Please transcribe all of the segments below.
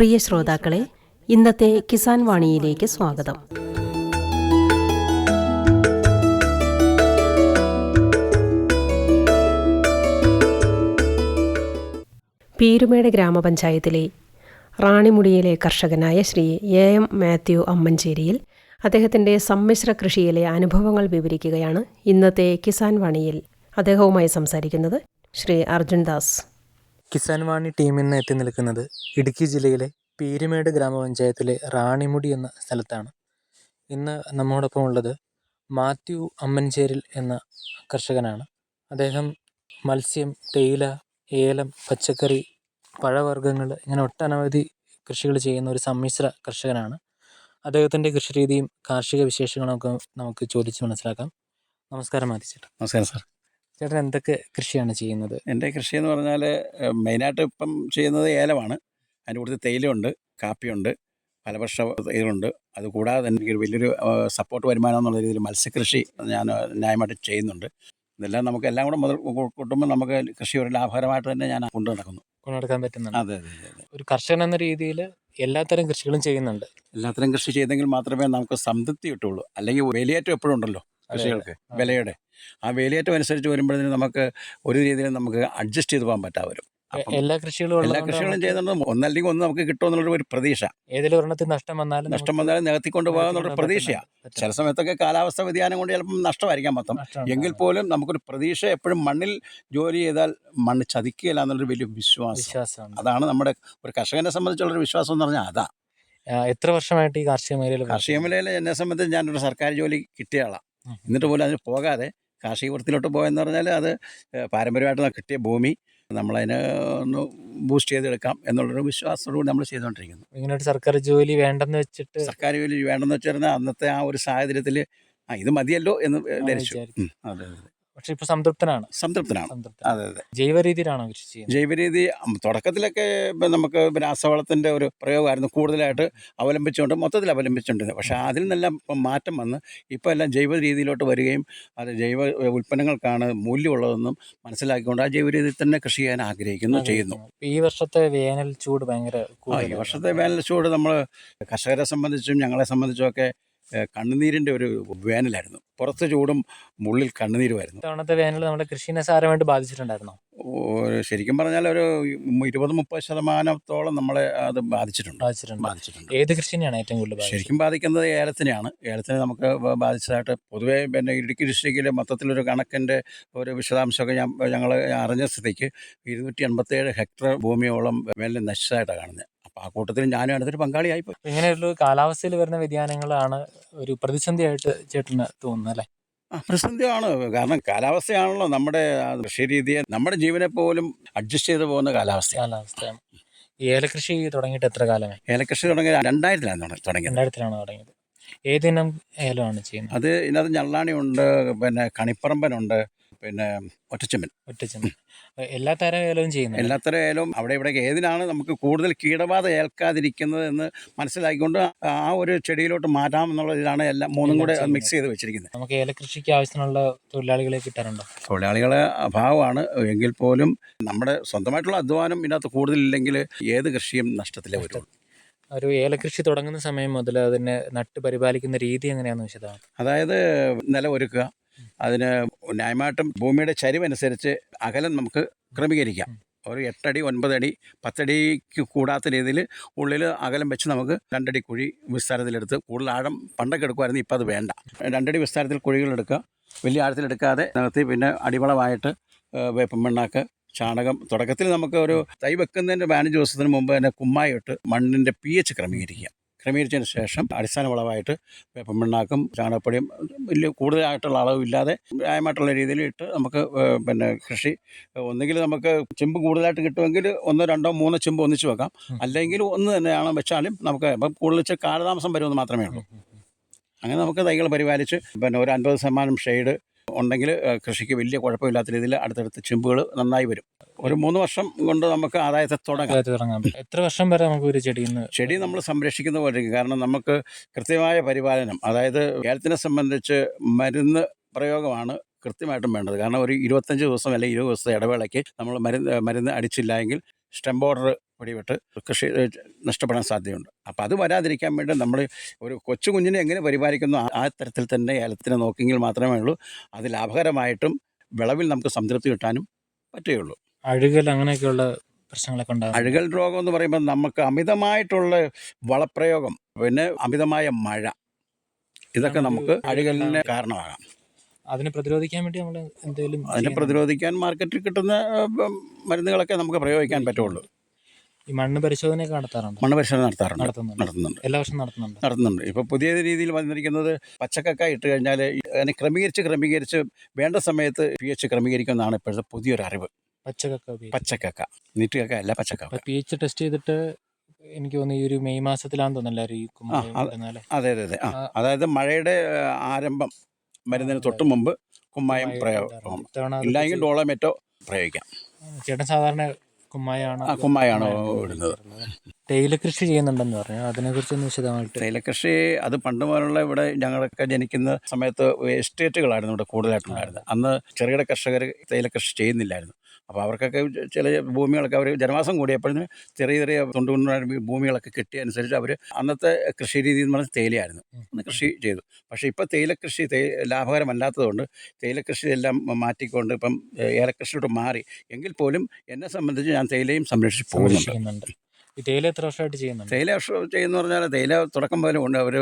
പ്രിയ ശ്രോതാക്കളെ ഇന്നത്തെ കിസാൻ വാണിയിലേക്ക് സ്വാഗതം. പീരുമേട് ഗ്രാമപഞ്ചായത്തിലെ റാണിമുടിയിലെ കർഷകനായ ശ്രീ എ എം മാത്യു അമ്മഞ്ചേരിയിൽ അദ്ദേഹത്തിന്റെ സമ്മിശ്ര കൃഷിയിലെ അനുഭവങ്ങൾ വിവരിക്കുകയാണ് ഇന്നത്തെ കിസാൻ വാണിയിൽ. അദ്ദേഹവുമായി സംസാരിക്കുന്നത് ശ്രീ അർജുൻ ദാസ്. കിസാൻ വാണി ടീമിൽ നിന്ന് എത്തി നിൽക്കുന്നത് ഇടുക്കി ജില്ലയിലെ പീരുമേട് ഗ്രാമപഞ്ചായത്തിലെ റാണിമുടി എന്ന സ്ഥലത്താണ്. ഇന്ന് നമ്മോടൊപ്പം ഉള്ളത് മാത്യു അമ്മൻചേരിൽ എന്ന കർഷകനാണ്. അദ്ദേഹം മത്സ്യം തേയില ഏലം പച്ചക്കറി പഴവർഗങ്ങൾ ഇങ്ങനെ ഒട്ടനവധി കൃഷികൾ ചെയ്യുന്ന ഒരു സമ്മിശ്ര കർഷകനാണ്. അദ്ദേഹത്തിന്റെ കൃഷിരീതിയും കാർഷിക വിശേഷങ്ങളൊക്കെ നമുക്ക് ചോദിച്ച് മനസ്സിലാക്കാം. നമസ്കാരം മാത്യു ചേട്ടാ. നമസ്കാരം സാർ. ചേട്ടൻ എന്തൊക്കെ കൃഷിയാണ് ചെയ്യുന്നത്? എന്റെ കൃഷി എന്ന് പറഞ്ഞാൽ മെയിനായിട്ട് ഇപ്പം ചെയ്യുന്നത് ഏലമാണ്. അതിന്റെ കൂടുതൽ തേയിലയുണ്ട് കാപ്പിയുണ്ട് ഫലവർഷ തൈകളുണ്ട് അതുകൂടാതെ എനിക്ക് എനിക്കൊരു വലിയൊരു സപ്പോർട്ട് വരുമാനം എന്നുള്ള രീതിയിൽ മത്സ്യകൃഷി ഞാൻ ന്യായമായിട്ട് ചെയ്യുന്നുണ്ട്. ഇതെല്ലാം നമുക്ക് എല്ലാം കൂടെ മുതൽ കൂട്ടുമ്പോൾ നമുക്ക് കൃഷി ഒരു ലാഭകരമായിട്ട് തന്നെ ഞാൻ കൊണ്ടു നടക്കുന്നു. കൊണ്ടുനടക്കാൻ പറ്റുന്നുണ്ട്. അതെ അതെ അതെ ഒരു കർഷകൻ എന്ന രീതിയിൽ എല്ലാത്തരം കൃഷികളും ചെയ്യുന്നുണ്ട്. എല്ലാത്തരം കൃഷി ചെയ്തെങ്കിൽ മാത്രമേ നമുക്ക് സംതൃപ്തി കിട്ടുള്ളൂ അല്ലെങ്കിൽ വിലയേറ്റം എപ്പോഴും ഉണ്ടല്ലോ കൃഷികൾക്ക്. വിലയുടെ. ആ വേലിയേറ്റം അനുസരിച്ച് വരുമ്പോഴത്തേന് നമുക്ക് ഒരു രീതിയിൽ നമുക്ക് അഡ്ജസ്റ്റ് ചെയ്ത് പോകാൻ പറ്റാവരും എല്ലാ കൃഷികളും എല്ലാ കൃഷികളും ചെയ്യുന്നുണ്ട് ഒന്നല്ലെങ്കിൽ ഒന്ന് നമുക്ക് കിട്ടുമെന്നുള്ള ഒരു പ്രതീക്ഷ. ഏതിലും ഒരെണ്ണത്തിൽ നഷ്ടം വന്നാലും നഷ്ടം വന്നാലും നികത്തിക്കൊണ്ട് പോകാന്നുള്ള പ്രതീക്ഷയാണ് ചില സമയത്തൊക്കെ കാലാവസ്ഥ വ്യതിയാനം കൊണ്ട് ചിലപ്പം നഷ്ടമായിരിക്കാം മൊത്തം. എങ്കിൽ പോലും നമുക്കൊരു പ്രതീക്ഷ എപ്പോഴും മണ്ണിൽ ജോലി ചെയ്താൽ മണ്ണ് ചതിക്കുകയില്ല എന്നുള്ളൊരു വലിയ വിശ്വാസം. അതാണ് നമ്മുടെ ഒരു കർഷകനെ സംബന്ധിച്ചുള്ളൊരു വിശ്വാസം എന്ന് പറഞ്ഞാൽ അതാ. എത്ര വർഷമായിട്ട് ഈ കാർഷിക മേഖലയിൽ കാർഷിക മേഖലയിൽ എന്നെ സംബന്ധിച്ച് ഞാനൊരു സർക്കാർ ജോലി കിട്ടിയ ആളാണ്. എന്നിട്ട് പോലും അതിന് പോകാതെ കാർഷിക വൃത്തിയിലോട്ട് പോയെന്ന് പറഞ്ഞാൽ അത് പാരമ്പര്യമായിട്ട് കിട്ടിയ ഭൂമി നമ്മളതിനെ ഒന്ന് ബൂസ്റ്റ് ചെയ്തെടുക്കാം എന്നുള്ളൊരു വിശ്വാസത്തോടുകൂടി നമ്മൾ ചെയ്തുകൊണ്ടിരിക്കുന്നു. ഇങ്ങനെ ഒരു സർക്കാർ ജോലി വേണ്ടെന്ന് വെച്ചിട്ട് സർക്കാർ ജോലി വേണ്ടെന്ന് വെച്ചിരുന്ന അന്നത്തെ ആ ഒരു സാഹചര്യത്തിൽ ആ ഇത് മതിയല്ലോ എന്ന് ധരിച്ചു. അതെ അതെ. പക്ഷെ ഇപ്പൊ സംതൃപ്തനാണ്. സംതൃപ്തനാണ്. അതെ അതെ. ജൈവ രീതിയിലാണോ കൃഷി ചെയ്യുന്നത്? ജൈവ രീതി തുടക്കത്തിലൊക്കെ ഇപ്പൊ നമുക്ക് രാസവളത്തിന്റെ ഒരു പ്രയോഗമായിരുന്നു. കൂടുതലായിട്ട് അവലംബിച്ചുകൊണ്ട് മൊത്തത്തിൽ അവലംബിച്ചുകൊണ്ടിരുന്നത്. പക്ഷെ അതിൽ നിന്നെല്ലാം ഇപ്പം മാറ്റം വന്ന് ഇപ്പോൾ എല്ലാം ജൈവ രീതിയിലോട്ട് വരികയും അത് ജൈവ ഉൽപ്പന്നങ്ങൾക്കാണ് മൂല്യമുള്ളതെന്നും മനസ്സിലാക്കിക്കൊണ്ട് ആ ജൈവ രീതിയിൽ തന്നെ കൃഷി ചെയ്യാൻ ആഗ്രഹിക്കുന്നു ചെയ്യുന്നു. ഈ വർഷത്തെ വേനൽ ചൂട് ഭയങ്കര ഈ വർഷത്തെ വേനൽ ചൂട് നമ്മൾ കർഷകരെ സംബന്ധിച്ചും ഞങ്ങളെ സംബന്ധിച്ചും ഒക്കെ കണ്ണുനീരിന്റെ ഒരു വേനലായിരുന്നു. പുറത്ത് ചൂടും ഉള്ളിൽ കണ്ണുനീരുമായിരുന്നു. ഇത്തവണത്തെ വേനൽ നമ്മുടെ കൃഷിനെ സാരമായിട്ട് ബാധിച്ചിട്ടുണ്ടായിരുന്നോ? ശരിക്കും പറഞ്ഞാൽ ഒരു ഇരുപത് മുപ്പത് ശതമാനത്തോളം നമ്മളെ അത് ബാധിച്ചിട്ടുണ്ട്. ബാധിച്ചിട്ടുണ്ട്. ബാധിച്ചിട്ടുണ്ട്. ഏത് കൃഷിനെയാണ് ഏറ്റവും കൂടുതൽ ശരിക്കും ബാധിക്കുന്നത് ഏലത്തിനെയാണ്. ഏലത്തിനെ നമുക്ക് ബാധിച്ചതായിട്ട് പൊതുവേ പിന്നെ ഇടുക്കി ഡിസ്ട്രിക്റ്റിൽ മൊത്തത്തിലൊരു കണക്കിന്റെ ഒരു വിശദാംശമൊക്കെ ഞാൻ ഞങ്ങൾ അറിഞ്ഞ സ്ഥിതിക്ക് ഇരുന്നൂറ്റി എൺപത്തേഴ് ഹെക്ടർ ഭൂമിയോളം വേനൽ നശിച്ചതായിട്ടാണ് കാണുന്നത്. ആ കൂട്ടത്തിൽ ഞാനും അടുത്തൊരു പങ്കാളിയായിപ്പോയി. ഇങ്ങനെയുള്ള കാലാവസ്ഥയിൽ വരുന്ന വ്യതിയാനങ്ങളാണ് ഒരു പ്രതിസന്ധിയായിട്ട് ചേട്ടന് തോന്നുന്നത് അല്ലേ? പ്രതിസന്ധിയാണ്. കാരണം കാലാവസ്ഥയാണല്ലോ നമ്മുടെ കൃഷി രീതിയെ നമ്മുടെ ജീവനെ പോലും അഡ്ജസ്റ്റ് ചെയ്ത് പോകുന്ന കാലാവസ്ഥ കാലാവസ്ഥയാണ്. ഏലകൃഷി തുടങ്ങിയിട്ട് എത്ര കാലമായി? ഏലകൃഷി തുടങ്ങിയ രണ്ടായിരത്തിലാണ് തുട- തുടങ്ങിയത്. രണ്ടായിരത്തിലാണ് തുടങ്ങിയത്. ഏതിനം ഏലമാണ് ചെയ്യുന്നത്? അത് ഇതിനകത്ത് ഞള്ളാണിയുണ്ട് പിന്നെ കണിപ്പറമ്പനുണ്ട് പിന്നെ ഒറ്റച്ചെമ്മൻ. ഒറ്റച്ചമ്മൻ. എല്ലാ തരം ഏലവും ചെയ്യുന്നു എല്ലാ തരം ഏലവും അവിടെ ഇവിടെ ഏതിനാണ് നമുക്ക് കൂടുതൽ കീടബാധ ഏൽക്കാതിരിക്കുന്നത് എന്ന് മനസ്സിലാക്കിക്കൊണ്ട് ആ ഒരു ചെടിയിലോട്ട് മാറ്റാം എന്നുള്ള ഇതിലാണ് എല്ലാം മൂന്നും കൂടെ മിക്സ് ചെയ്ത് വെച്ചിരിക്കുന്നത്. നമുക്ക് ഏലകൃഷിക്ക് ആവശ്യത്തിനുള്ള തൊഴിലാളികളെ കിട്ടാറുണ്ടോ? തൊഴിലാളികളെ അഭാവമാണ്. എങ്കിൽ പോലും നമ്മുടെ സ്വന്തമായിട്ടുള്ള അധ്വാനം ഇതിനകത്ത് കൂടുതലില്ലെങ്കിൽ ഏത് കൃഷിയും നഷ്ടത്തിലേ വരുള്ളൂ ഒരു ഏലകൃഷി തുടങ്ങുന്ന സമയം മുതൽ അതിനെ നട്ട് പരിപാലിക്കുന്ന രീതി എങ്ങനെയാണെന്ന് വിശദമാണ് അതായത് നിലം ഒരുക്കുക അതിന് ന്യായമായിട്ടും ഭൂമിയുടെ ചരിവനുസരിച്ച് അകലം നമുക്ക് ക്രമീകരിക്കാം. ഒരു എട്ടടി ഒൻപതടി പത്തടിക്ക് കൂടാത്ത രീതിയിൽ ഉള്ളിൽ അകലം വെച്ച് നമുക്ക് രണ്ടടി കുഴി വിസ്താരത്തിലെടുത്ത് കൂടുതൽ ആഴം പണ്ടൊക്കെ എടുക്കുമായിരുന്നു ഇപ്പോൾ അത് വേണ്ട. രണ്ടടി വിസ്താരത്തിൽ കുഴികളെടുക്കുക വലിയ ആഴത്തിലെടുക്കാതെ നികത്തി പിന്നെ അടിവളമായിട്ട് വേപ്പം മണ്ണാക്ക് ചാണകം തുടക്കത്തിൽ നമുക്ക് ഒരു തൈ വെക്കുന്നതിന്റെ പതിനഞ്ച് ദിവസത്തിന് മുമ്പ് തന്നെ കുമ്മായിട്ട് മണ്ണിന്റെ പി എച്ച് ക്രമീകരിക്കുക. ക്രമീകരിച്ചതിന് ശേഷം അടിസ്ഥാന വളമായിട്ട് വേപ്പം പിണ്ണാക്കും ചാണകപ്പൊടിയും വലിയ കൂടുതലായിട്ടുള്ള അളവില്ലാതെ ന്യായമായിട്ടുള്ള രീതിയിൽ ഇട്ട് നമുക്ക് പിന്നെ കൃഷി ഒന്നുകിൽ നമുക്ക് ചെമ്പ് കൂടുതലായിട്ട് കിട്ടുമെങ്കിൽ ഒന്നോ രണ്ടോ മൂന്നോ ചെമ്പ് ഒന്നിച്ച് വെക്കാം. അല്ലെങ്കിൽ ഒന്ന് തന്നെയാണ് വെച്ചാലും നമുക്ക് ഇപ്പം കൂടുതൽ കാലതാമസം വരുമെന്ന് മാത്രമേ ഉള്ളൂ. അങ്ങനെ നമുക്ക് തൈകൾ പരിപാലിച്ച് പിന്നെ ഒരു അൻപത് ശതമാനം ഷെയ്ഡ് ഉണ്ടെങ്കിൽ കൃഷിക്ക് വലിയ കുഴപ്പമില്ലാത്ത രീതിയിൽ അടുത്തടുത്ത് ചെമ്പുകൾ നന്നായി വരും. ഒരു മൂന്ന് വർഷം കൊണ്ട് നമുക്ക് ആദായത്തെ തുടങ്ങാം. എത്ര വർഷം വരെ നമുക്ക് ഒരു ചെടി ചെടി നമ്മൾ സംരക്ഷിക്കുന്ന പോലെ. കാരണം നമുക്ക് കൃത്യമായ പരിപാലനം അതായത് ഏലത്തിനെ സംബന്ധിച്ച് മരുന്ന് പ്രയോഗമാണ് കൃത്യമായിട്ടും വേണ്ടത്. കാരണം ഒരു ഇരുപത്തഞ്ച് ദിവസം അല്ലെങ്കിൽ ഇരുപത് ദിവസത്തെ ഇടവേളയ്ക്ക് നമ്മൾ മരുന്ന് മരുന്ന് അടിച്ചില്ല എങ്കിൽ സ്റ്റെം ബോർഡർ പിടിവിട്ട് കൃഷി നഷ്ടപ്പെടാൻ സാധ്യതയുണ്ട്. അപ്പോൾ അത് വരാതിരിക്കാൻ വേണ്ടി നമ്മൾ ഒരു കൊച്ചു കുഞ്ഞിനെ എങ്ങനെ പരിപാലിക്കുന്നു ആ- ആ തരത്തിൽ തന്നെ ഏലത്തിനെ നോക്കിയെങ്കിൽ മാത്രമേ ഉള്ളൂ. അത് ലാഭകരമായിട്ടും വിളവിൽ നമുക്ക് സംതൃപ്തി കിട്ടാനും പറ്റുകയുള്ളൂ. അഴുകൽ അങ്ങനെയൊക്കെയുള്ള പ്രശ്നങ്ങളൊക്കെ ഉണ്ടാകും അഴുകൽ രോഗം എന്ന് പറയുമ്പോൾ നമുക്ക് അമിതമായിട്ടുള്ള വളപ്രയോഗം പിന്നെ അമിതമായ മഴ ഇതൊക്കെ നമുക്ക് അഴുകലിന് കാരണമാകാം. അതിനെ പ്രതിരോധിക്കാൻ വേണ്ടി നമ്മൾ എന്തെങ്കിലും അതിനെ പ്രതിരോധിക്കാൻ മാർക്കറ്റിൽ കിട്ടുന്ന മരുന്നുകളൊക്കെ നമുക്ക് പ്രയോഗിക്കാൻ പറ്റുള്ളൂ. ഈ മണ്ണ് പരിശോധനയൊക്കെ നടത്താറുണ്ട്? മണ്ണ് പരിശോധന നടത്താറുണ്ട്. നടത്തുന്നുണ്ട്. എല്ലാ വർഷവും നടത്തുന്നുണ്ട്. നടത്തുന്നുണ്ട്. ഇപ്പോൾ പുതിയ രീതിയിൽ വന്നിരിക്കുന്നത് പച്ചക്കക്ക ഇട്ട് കഴിഞ്ഞാൽ അതിനെ ക്രമീകരിച്ച് ക്രമീകരിച്ച് വേണ്ട സമയത്ത് പി എച്ച് ക്രമീകരിക്കുമെന്നാണ് ഇപ്പോഴത്തെ പുതിയൊരു അറിവ്. പച്ചക്കൊക്കെ പച്ചക്കക്ക. നീട്ടുകക്ക അല്ല പച്ചക്കക്ക. പി എച്ച് ടെസ്റ്റ് ചെയ്തിട്ട് എനിക്ക് തോന്നുന്നു ഈ ഒരു മെയ് മാസത്തിലാണെന്ന് തോന്നുന്നു എല്ലാവരും ഈ കുമ്മായം ആ, അത്? അതെ അതെ. അതായത് മഴയുടെ ആരംഭം മരുന്നിന് തൊട്ട് മുമ്പ് കുമ്മായം പ്രയോഗം ഇല്ലെങ്കിൽ ഡോളോമെറ്റോ പ്രയോഗിക്കാം. ചേട്ടൻ സാധാരണ കുമ്മായാണ് കുമ്മായാണോ ഇടുന്നത് തേയില കൃഷി ചെയ്യുന്നുണ്ടെന്ന് പറഞ്ഞു അതിനെ കുറിച്ച് വിശദമായിട്ട്. കൃഷി അത് പണ്ട് മുതലുള്ള ഇവിടെ ഞങ്ങളൊക്കെ ജനിക്കുന്ന സമയത്ത് എസ്റ്റേറ്റുകളായിരുന്നു ഇവിടെ കൂടുതലായിട്ടുണ്ടായിരുന്നത് അന്ന് ചെറുകിട കർഷകർ തേയില കൃഷി ചെയ്യുന്നില്ലായിരുന്നു. അപ്പോൾ അവർക്കൊക്കെ ചില ഭൂമികളൊക്കെ അവർ ജനവാസം കൂടിയപ്പോഴും ചെറിയ ചെറിയ തൊണ്ടുകൊണ്ടുള്ള ഭൂമികളൊക്കെ കിട്ടിയ അനുസരിച്ച് അവർ അന്നത്തെ കൃഷി രീതി എന്ന് പറഞ്ഞാൽ തേയിലയായിരുന്നു. അന്ന് കൃഷി ചെയ്തു. പക്ഷേ ഇപ്പോൾ തേയിലക്കൃഷി തേ ലാഭകരമല്ലാത്തതുകൊണ്ട് തേയിലക്കൃഷി എല്ലാം മാറ്റിക്കൊണ്ട് ഇപ്പം ഏലക്കൃഷിയോട് ഏലക്കൃഷിയോട്ട് മാറി. എങ്കിൽ പോലും എന്നെ സംബന്ധിച്ച് ഞാൻ തേയിലയും സംരക്ഷിച്ച് പോകുന്നുണ്ട്. തേയില എത്ര വർഷമായിട്ട് ചെയ്യുന്നുണ്ട്? തേയില വർഷം ചെയ്യുന്ന പറഞ്ഞാൽ തേയില തുടക്കം പോലും ഉണ്ട്. അവർ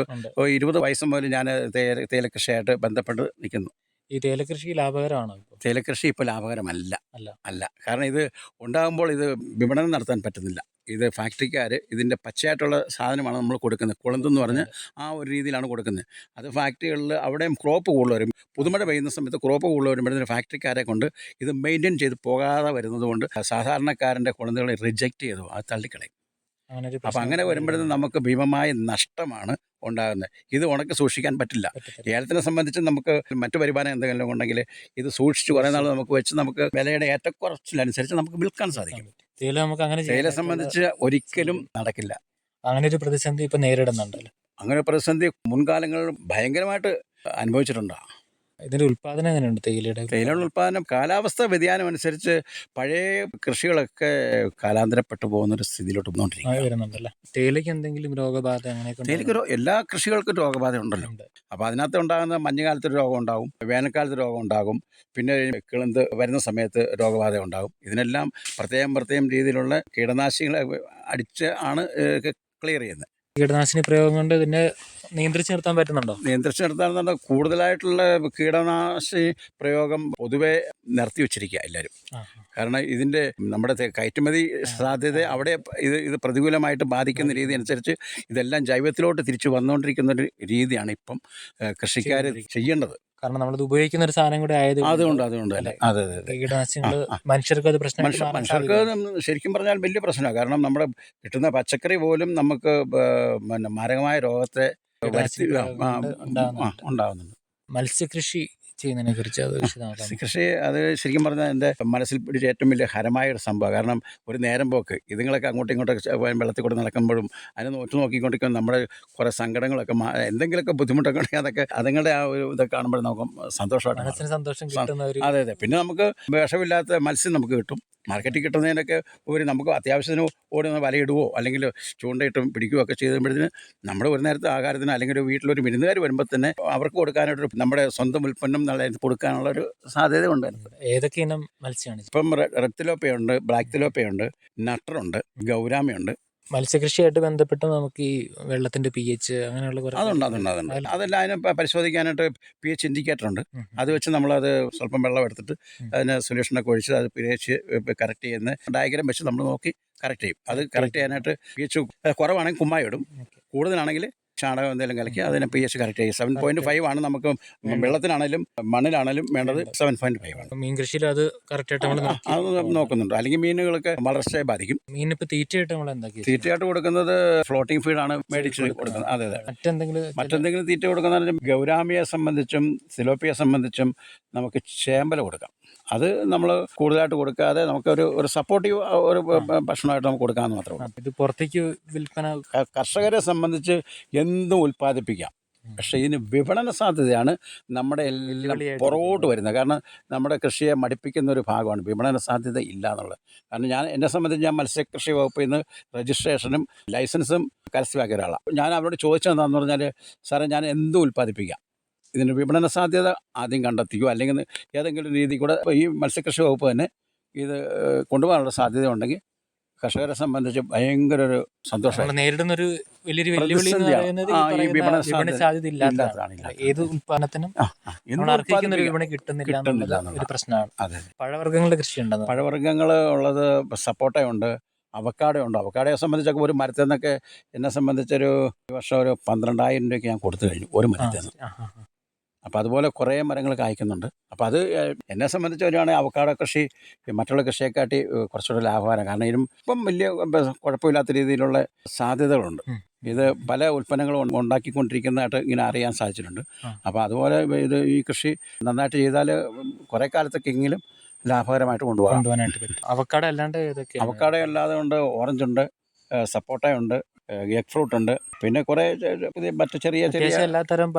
ഇരുപത് വയസ്സും പോലും ഞാൻ തേയില തേയില കൃഷിയായിട്ട് ബന്ധപ്പെട്ട് നിൽക്കുന്നു. ഈ തേയില കൃഷി ലാഭകരമാണോ തേയില ഇപ്പോൾ ലാഭകരമല്ല. അല്ല. അല്ല. കാരണം ഇത് ഉണ്ടാകുമ്പോൾ ഇത് വിപണനം നടത്താൻ പറ്റുന്നില്ല. ഇത് ഫാക്ടറിക്കാർ ഇതിന്റെ പച്ചയായിട്ടുള്ള സാധനമാണ് നമ്മൾ കൊടുക്കുന്നത്. കുളന്തെന്ന് പറഞ്ഞ് ആ ഒരു രീതിയിലാണ് കൊടുക്കുന്നത്. അത് ഫാക്ടറികളിൽ അവിടെയും ക്രോപ്പ് കൂടുതൽ വരും പുതുമഴ പെയ്യുന്ന സമയത്ത് ക്രോപ്പ് കൂടുതൽ വരുമ്പോഴത്തേന് ഫാക്ടറിക്കാരെ കൊണ്ട് ഇത് മെയിന്റെയിൻ ചെയ്ത് പോകാതെ വരുന്നത് കൊണ്ട് സാധാരണക്കാരന്റെ കുളന്തുകളെ റിജക്റ്റ് ചെയ്തു. അത് തള്ളിക്കളയും. അപ്പം അങ്ങനെ വരുമ്പോഴത്തേക്കും നമുക്ക് ഭീമമായ നഷ്ടമാണ് ഉണ്ടാകുന്നത്. ഇത് ഉണക്ക് സൂക്ഷിക്കാൻ പറ്റില്ല. ഏലത്തിനെ സംബന്ധിച്ച് നമുക്ക് മറ്റു വരുമാനം എന്തെങ്കിലും ഉണ്ടെങ്കിൽ ഇത് സൂക്ഷിച്ച് കുറേ നാൾ നമുക്ക് വെച്ച് നമുക്ക് വിലയുടെ ഏറ്റക്കുറച്ചിലനുസരിച്ച് നമുക്ക് വിൽക്കാൻ സാധിക്കും. തേയില നമുക്ക് അങ്ങനെ തേയില സംബന്ധിച്ച് ഒരിക്കലും നടക്കില്ല. അങ്ങനെ ഒരു പ്രതിസന്ധി ഇപ്പൊ നേരിടുന്നുണ്ടല്ലോ. അങ്ങനെ പ്രതിസന്ധി മുൻകാലങ്ങളിൽ ഭയങ്കരമായിട്ട് അനുഭവിച്ചിട്ടുണ്ട്. ഇതിന്റെ ഉൽപാദനം എങ്ങനെയുണ്ട് തേയിലയുടെ? തേയിലയുടെ ഉൽപാദനം കാലാവസ്ഥ വ്യതിയാനം അനുസരിച്ച് പഴയ കൃഷികളൊക്കെ കാലാന്തരപ്പെട്ടു പോകുന്ന ഒരു സ്ഥിതിയിലോട്ട് തേയിലയ്ക്ക് എന്തെങ്കിലും രോഗബാധ അങ്ങനെയൊക്കെ തേയിലയ്ക്ക് എല്ലാ കൃഷികൾക്കും രോഗബാധ ഉണ്ടല്ലോ. അപ്പൊ അപ്പോൾ അതിനകത്ത് ഉണ്ടാകുന്ന മഞ്ഞുകാലത്ത് രോഗം ഉണ്ടാകും വേനൽക്കാലത്ത് രോഗം ഉണ്ടാകും പിന്നെ കിളന്ത് വരുന്ന സമയത്ത് രോഗബാധ ഉണ്ടാകും. ഇതിനെല്ലാം പ്രത്യേകം പ്രത്യേകം രീതിയിലുള്ള കീടനാശിനികളെ അടിച്ച് ആണ് ക്ലിയർ ചെയ്യുന്നത്. കീടനാശിനി പ്രയോഗം കൊണ്ട് ഇതിനെ നിയന്ത്രിച്ച് നിർത്താൻ പറ്റുന്നുണ്ടോ? നിയന്ത്രിച്ചു നിർത്താൻ കൂടുതലായിട്ടുള്ള കീടനാശി പ്രയോഗം പൊതുവെ നിർത്തി വെച്ചിരിക്കുക എല്ലാവരും കാരണം ഇതിന്റെ നമ്മുടെ കയറ്റുമതി സാധ്യത അവിടെ ഇത് ഇത് പ്രതികൂലമായിട്ട് ബാധിക്കുന്ന രീതി അനുസരിച്ച് ഇതെല്ലാം ജൈവത്തിലോട്ട് തിരിച്ചു വന്നുകൊണ്ടിരിക്കുന്ന ഒരു രീതിയാണ് ഇപ്പം കൃഷിക്കാർ ചെയ്യേണ്ടത്. കാരണം നമ്മളിത് ഉപയോഗിക്കുന്ന ഒരു സാധനം കൂടെ ആയത് അതുകൊണ്ട് അതുകൊണ്ട് അതെ അതെ കീടനാശിനികൾ. മനുഷ്യർക്ക് അത് പ്രശ്നം മനുഷ്യർക്ക് ശരിക്കും പറഞ്ഞാൽ വലിയ പ്രശ്നമാണ്. കാരണം നമ്മുടെ കിട്ടുന്ന പച്ചക്കറി പോലും നമുക്ക് പിന്നെ മാരകമായ രോഗത്തെ ഉണ്ടാകുന്നുണ്ട് മത്സ്യകൃഷി ചെയ്യുന്നതിനെ കുറിച്ച് അത് കൃഷി അത് ശരിക്കും പറഞ്ഞാൽ എന്റെ മനസ്സിൽ പിടിച്ച ഏറ്റവും വലിയ ഹരമായ ഒരു സംഭവം കാരണം ഒരു നേരം പോക്ക് ഇതുങ്ങളൊക്കെ അങ്ങോട്ടും ഇങ്ങോട്ടൊക്കെ വെള്ളത്തിൽ കൂടെ നടക്കുമ്പോഴും അതിനെ നോക്കി നോക്കിക്കൊണ്ടിരിക്കുമ്പോൾ നമ്മുടെ കുറേ സങ്കടങ്ങളൊക്കെ എന്തെങ്കിലുമൊക്കെ ബുദ്ധിമുട്ടൊക്കെ ഉണ്ടെങ്കിൽ അതൊക്കെ അതുങ്ങളുടെ ആ ഒരു ഇതൊക്കെ കാണുമ്പോൾ നമുക്ക് സന്തോഷമായിട്ട്. സന്തോഷം അതെ അതെ. പിന്നെ നമുക്ക് വിഷമില്ലാത്ത മത്സ്യം നമുക്ക് കിട്ടും. മാർക്കറ്റിൽ കിട്ടുന്നതിനൊക്കെ ഒരു നമുക്ക് അത്യാവശ്യത്തിന് ഓടുന്ന വലയിടുവോ അല്ലെങ്കിൽ ചൂണ്ടയിട്ടും പിടിക്കുകയോ ഒക്കെ ചെയ്തുമ്പോഴത്തേന് നമ്മുടെ ഒരു നേരത്തെ ആഹാരത്തിന് അല്ലെങ്കിൽ ഒരു വീട്ടിലൊരു വിരുന്നുകാർ വരുമ്പോൾ തന്നെ അവർക്ക് കൊടുക്കാനായിട്ടൊരു നമ്മുടെ സ്വന്തം ഉൽപ്പന്നം നല്ല കൊടുക്കാനുള്ള ഒരു സാധ്യത ഉണ്ട്. ഏതൊക്കെ ഇനം മത്സ്യമാണ്? ഇപ്പം റെഡ് തിലോപ്പയുണ്ട് ബ്ലാക്ക് തിലോപ്പയുണ്ട് നട്ടറുണ്ട് ഗൗരാമയുണ്ട് മത്സ്യകൃഷിയായിട്ട് ബന്ധപ്പെട്ട് നമുക്ക് ഈ വെള്ളത്തിന്റെ പി എച്ച് അങ്ങനെയുള്ള കുറേ അതുണ്ട് അതുണ്ട് അതുണ്ട്. അതെല്ലാം അതിനെ പ- പരിശോധിക്കാനായിട്ട് പി എച്ച് ഇൻഡിക്കേറ്റർ ഉണ്ട്. ഉം. അത് വെച്ച് നമ്മളത് സ്വല്പം വെള്ളം എടുത്തിട്ട്. അതിന് സൊല്യൂഷനൊക്കെ ഒഴിച്ച് അത് പി എച്ച് കറക്റ്റ് ചെയ്യുന്ന ഡയഗ്രാം വെച്ച് നമ്മൾ നോക്കി കറക്റ്റ് ചെയ്യും. അത് കറക്റ്റ് ചെയ്യാനായിട്ട് പി എച്ച് കുറവാണെങ്കിൽ കുമ്മായി ഇടും. കൂടുതലാണെങ്കിൽ ചാണകം എന്തെങ്കിലും കലക്കി അതിനെ പി എച്ച് കറക്റ്റ് ചെയ്യും സെവൻ പോയിന്റ് ഫൈവ് ആണ് നമുക്ക് വെള്ളത്തിനാണെങ്കിലും മണ്ണിലാണെങ്കിലും വേണ്ടത് സെവൻ പോയിന്റ് ഫൈവ് ആണ്. മീൻ കൃഷിയിൽ അത് കറക്റ്റായിട്ട് നമ്മൾ അത് നോക്കുന്നുണ്ട്. അല്ലെങ്കിൽ മീനുകൾക്ക് വളർച്ചയെ ബാധിക്കും. മീനിപ്പോ തീറ്റയായിട്ട് നമ്മൾ എന്താക്കി തീറ്റയായിട്ട് കൊടുക്കുന്നത് ഫ്ലോട്ടിംഗ് ഫീഡാണ് മേടിച്ച് കൊടുക്കുന്നത്. അതെ അതെ. മറ്റെന്തെങ്കിലും മറ്റെന്തെങ്കിലും തീറ്റ കൊടുക്കുന്ന ഗൗരാമിയെ സംബന്ധിച്ചും സിലോപ്പിയെ സംബന്ധിച്ചും നമുക്ക് ചേമ്പല കൊടുക്കാം. അത് നമ്മൾ കൂടുതലായിട്ട് കൊടുക്കാതെ നമുക്കൊരു ഒരു സപ്പോർട്ടീവ് ഒരു ഭക്ഷണമായിട്ട് നമുക്ക് കൊടുക്കാമെന്ന് മാത്രമേ ഉള്ളൂ. ഇത് പുറത്തേക്ക് വിൽപ്പന കർഷകരെ സംബന്ധിച്ച് എന്തും ഉൽപ്പാദിപ്പിക്കാം. പക്ഷേ ഇതിന് വിപണന സാധ്യതയാണ് നമ്മുടെ എല്ലാം പുറകോട്ട് വരുന്നത്. കാരണം നമ്മുടെ കൃഷിയെ മടിപ്പിക്കുന്ന ഒരു ഭാഗമാണ്. വിപണന സാധ്യത ഇല്ല എന്നുള്ളത് കാരണം ഞാൻ എന്നെ സംബന്ധിച്ച് ഞാൻ മത്സ്യകൃഷി വകുപ്പിൽ നിന്ന് രജിസ്ട്രേഷനും ലൈസൻസും കരസ്ഥമാക്കിയ ഒരാളാണ് ഞാൻ അവരോട് ചോദിച്ചതെന്താണെന്ന് പറഞ്ഞാൽ സാറേ ഞാൻ എന്തും ഉൽപ്പാദിപ്പിക്കാം. ഇതിന് വിപണന സാധ്യത ആദ്യം കണ്ടെത്തിക്കുക അല്ലെങ്കിൽ ഏതെങ്കിലും രീതി കൂടെ ഈ മത്സ്യകൃഷി വകുപ്പ് തന്നെ ഇത് കൊണ്ടുപോകാനുള്ള സാധ്യത ഉണ്ടെങ്കിൽ കർഷകരെ സംബന്ധിച്ച് ഭയങ്കര ഒരു സന്തോഷമാണ് നേരിടുന്ന ഒരു വലിയൊരു വെല്ലുവിളി. ഏത്. വിപണി കിട്ടുന്നില്ല. ഒരു പ്രശ്നമാണ് പഴവർഗങ്ങളുടെ കൃഷി ഉണ്ടെന്ന് പഴവർഗങ്ങൾ ഉള്ളത് സപ്പോട്ടയുണ്ട് അവക്കാടോ ഉണ്ട് അവക്കാടയെ സംബന്ധിച്ചൊക്കെ ഒരു മരത്തിൽ നിന്നൊക്കെ എന്നെ സംബന്ധിച്ചൊരു വർഷം ഒരു പന്ത്രണ്ടായിരം രൂപയ്ക്ക് ഞാൻ കൊടുത്തു കഴിഞ്ഞു ഒരു മരത്തിൽ നിന്ന്. അപ്പോൾ അതുപോലെ കുറേ മരങ്ങൾ കായ്ക്കുന്നുണ്ട്. അപ്പോൾ അത് എന്നെ സംബന്ധിച്ച് അവക്കാടോ കൃഷി മറ്റുള്ള കൃഷിയെക്കാട്ടി കുറച്ചുകൂടെ ലാഭകരം. കാരണം ഇതിനും ഇപ്പം വലിയ കുഴപ്പമില്ലാത്ത രീതിയിലുള്ള സാധ്യതകളുണ്ട്. ഇത് പല ഉൽപ്പന്നങ്ങളും ഉണ്ടാക്കിക്കൊണ്ടിരിക്കുന്നതായിട്ട് ഇങ്ങനെ അറിയാൻ സാധിച്ചിട്ടുണ്ട്. അപ്പോൾ അതുപോലെ ഇത് ഈ കൃഷി നന്നായിട്ട് ചെയ്താൽ കുറേ കാലത്തേക്കെങ്കിലും ലാഭകരമായിട്ട് കൊണ്ടുപോകാം. കൊണ്ടുപോകാനായിട്ട് പറ്റും. അവക്കാട അല്ലാണ്ട് അവക്കാട അല്ലാതെ ഉണ്ട് ഓറഞ്ച് ഉണ്ട് സപ്പോട്ടയുണ്ട് എഗ് ഫ്രൂട്ട് ഉണ്ട്. പിന്നെ കുറേ മറ്റു ചെറിയ ചെറിയ എല്ലാത്തരം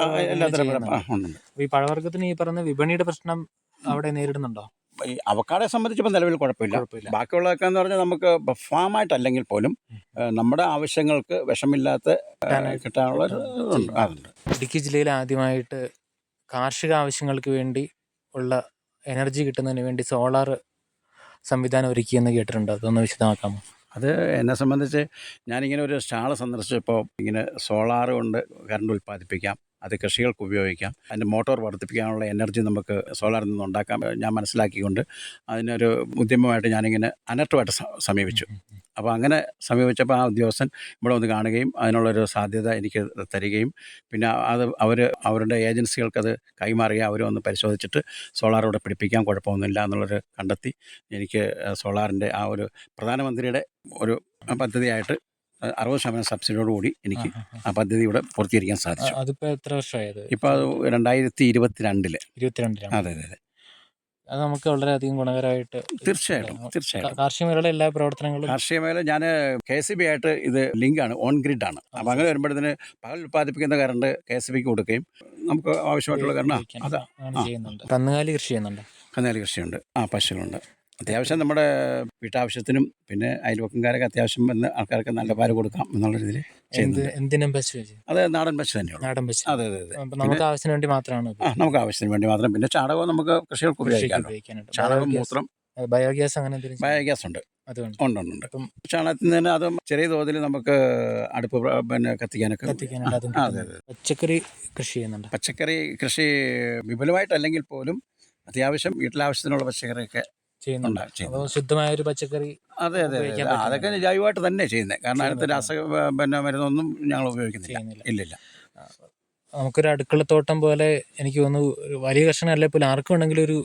ഉണ്ട്. ഈ പഴവർഗത്തിന് ഈ പറഞ്ഞ വിപണിയുടെ പ്രശ്നം അവിടെ നേരിടുന്നുണ്ടോ? ഈ അവക്കാടെ സംബന്ധിച്ചപ്പോൾ നിലവിൽ കുഴപ്പമില്ല. ബാക്കിയുള്ളതൊക്കെ എന്ന് പറഞ്ഞാൽ നമുക്ക് ഫാമായിട്ടല്ലെങ്കിൽ പോലും നമ്മുടെ ആവശ്യങ്ങൾക്ക് വിഷമില്ലാത്ത കിട്ടാനുള്ള അതുണ്ട്. ഇടുക്കി ജില്ലയിൽ ആദ്യമായിട്ട് കാർഷിക ആവശ്യങ്ങൾക്ക് വേണ്ടി ഉള്ള എനർജി കിട്ടുന്നതിന് വേണ്ടി സോളാർ സംവിധാനം ഒരുക്കിയെന്ന് കേട്ടിട്ടുണ്ട്. അതൊന്ന് വിശദമാക്കാമോ? അത് എന്നെ സംബന്ധിച്ച് ഞാനിങ്ങനെ ഒരു സ്റ്റാൾ സന്ദർശിച്ചപ്പോൾ ഇങ്ങനെ സോളാർ കൊണ്ട് കറണ്ട് ഉൽപ്പാദിപ്പിക്കാം. അത് കൃഷികൾക്ക് ഉപയോഗിക്കാം. അതിന്റെ മോട്ടോർ വർദ്ധിപ്പിക്കാനുള്ള എനർജി നമുക്ക് സോളാറിൽ നിന്ന് ഉണ്ടാക്കാം ഞാൻ മനസ്സിലാക്കിക്കൊണ്ട് അതിനൊരു ഉദ്യമമായിട്ട് ഞാനിങ്ങനെ അനർട്ടുമായിട്ട് സമീപിച്ചു. അപ്പോൾ അങ്ങനെ സമീപിച്ചപ്പോൾ ആ ഉദ്യോഗസ്ഥൻ ഇവിടെ ഒന്ന് കാണുകയും അതിനുള്ളൊരു സാധ്യത എനിക്ക് തരികയും പിന്നെ അത് അവർ അവരുടെ ഏജൻസികൾക്കത് കൈമാറുകയും അവർ വന്ന് പരിശോധിച്ചിട്ട് സോളാർ ഇവിടെ പിടിപ്പിക്കാൻ കുഴപ്പമൊന്നുമില്ല എന്നുള്ളൊരു കണ്ടെത്തി എനിക്ക് സോളാറിന്റെ ആ ഒരു പ്രധാനമന്ത്രിയുടെ ഒരു പദ്ധതിയായിട്ട് അറുപത് ശതമാനം സബ്സിഡിയോട് കൂടി എനിക്ക് ആ പദ്ധതി ഇവിടെ പൂർത്തീകരിക്കാൻ സാധിച്ചു. അതിപ്പോ എത്ര വർഷമായത്? ഇപ്പോൾ അത് രണ്ടായിരത്തി ഇരുപത്തിരണ്ടിൽ ഇരുപത്തിരണ്ടിലാണ്? അതെ അതെ അതെ. അത് നമുക്ക് വളരെയധികം ഗുണകരമായിട്ട് തീർച്ചയായിട്ടും തീർച്ചയായിട്ടും. കാർഷിക മേഖലയിലെ എല്ലാ പ്രവർത്തനങ്ങളും കാർഷിക മേഖല ഞാൻ കെ എസ് ബി ആയിട്ട് ഇത് ലിങ്കാണ് ഓൺ ഗ്രിഡ് ആണ് അപ്പം അങ്ങനെ വരുമ്പോഴത്തേന് പകൽ ഉൽപ്പാദിപ്പിക്കുന്ന കറണ്ട് കെ എസ് ബിക്ക് കൊടുക്കുകയും നമുക്ക് ആവശ്യമായിട്ടുള്ള കറണ്ട് അതാ. ചെയ്യുന്നുണ്ട്. കന്നുകാലി കൃഷി ചെയ്യുന്നുണ്ട്. കന്നുകാലി കൃഷിയുണ്ട് ആ പശുക്കളുണ്ട് അത്യാവശ്യം നമ്മുടെ വീട്ടാവശ്യത്തിനും പിന്നെ അയൽവക്കംകാരൊക്കെ അത്യാവശ്യം വന്ന് ആൾക്കാർക്ക് നല്ല പാൽ കൊടുക്കാം എന്നുള്ള രീതിയിൽ എന്തിനും പശു അത് നാടൻ പശു തന്നെയാണ് നാടൻ പശു അതെ അതെ നമുക്ക് ആവശ്യത്തിന് വേണ്ടി മാത്രമാണ് ആ നമുക്ക് ആവശ്യത്തിന് വേണ്ടി മാത്രം. പിന്നെ ചാണകവും നമുക്ക് കൃഷികൾക്ക് ഉപയോഗിക്കാം ചാണകം മൂത്രം. ബയോഗ്യാസ് അങ്ങനെ ബയോഗ്യാസ് ഉണ്ട്. ഉണ്ട് ഉണ്ട് ഉണ്ട്. ചാണകത്തിൽ നിന്ന് അതും ചെറിയ തോതിൽ നമുക്ക് അടുപ്പ് പിന്നെ കത്തിക്കാനൊക്കെ അതെ അതെ. പച്ചക്കറി കൃഷി ചെയ്യുന്നുണ്ട്. പച്ചക്കറി കൃഷി വിപുലമായിട്ടല്ലെങ്കിൽ പോലും അത്യാവശ്യം വീട്ടിലാവശ്യത്തിനുള്ള പച്ചക്കറിയൊക്കെ ചെയ്യുന്നുണ്ട്. അപ്പോൾ ശുദ്ധമായ ഒരു പച്ചക്കറി അതെ അതെ അതെ. ഉപയോഗിക്കാൻ ആ, അതൊക്കെ ജൈവമായിട്ട് തന്നെ ചെയ്യുന്നത് കാരണം അതിനകത്ത്. രാസ പിന്നെ മരുന്നൊന്നും ഞങ്ങൾ ഉപയോഗിക്കുന്നില്ല. ചെയ്യുന്നില്ല. ഇല്ലില്ല നമുക്കൊരു അടുക്കളത്തോട്ടം പോലെ എനിക്ക് തോന്നുന്നു ഒരു വലിയ കർഷകൻ അല്ലെ പോലും ആർക്കും ഉണ്ടെങ്കിലും ഒരു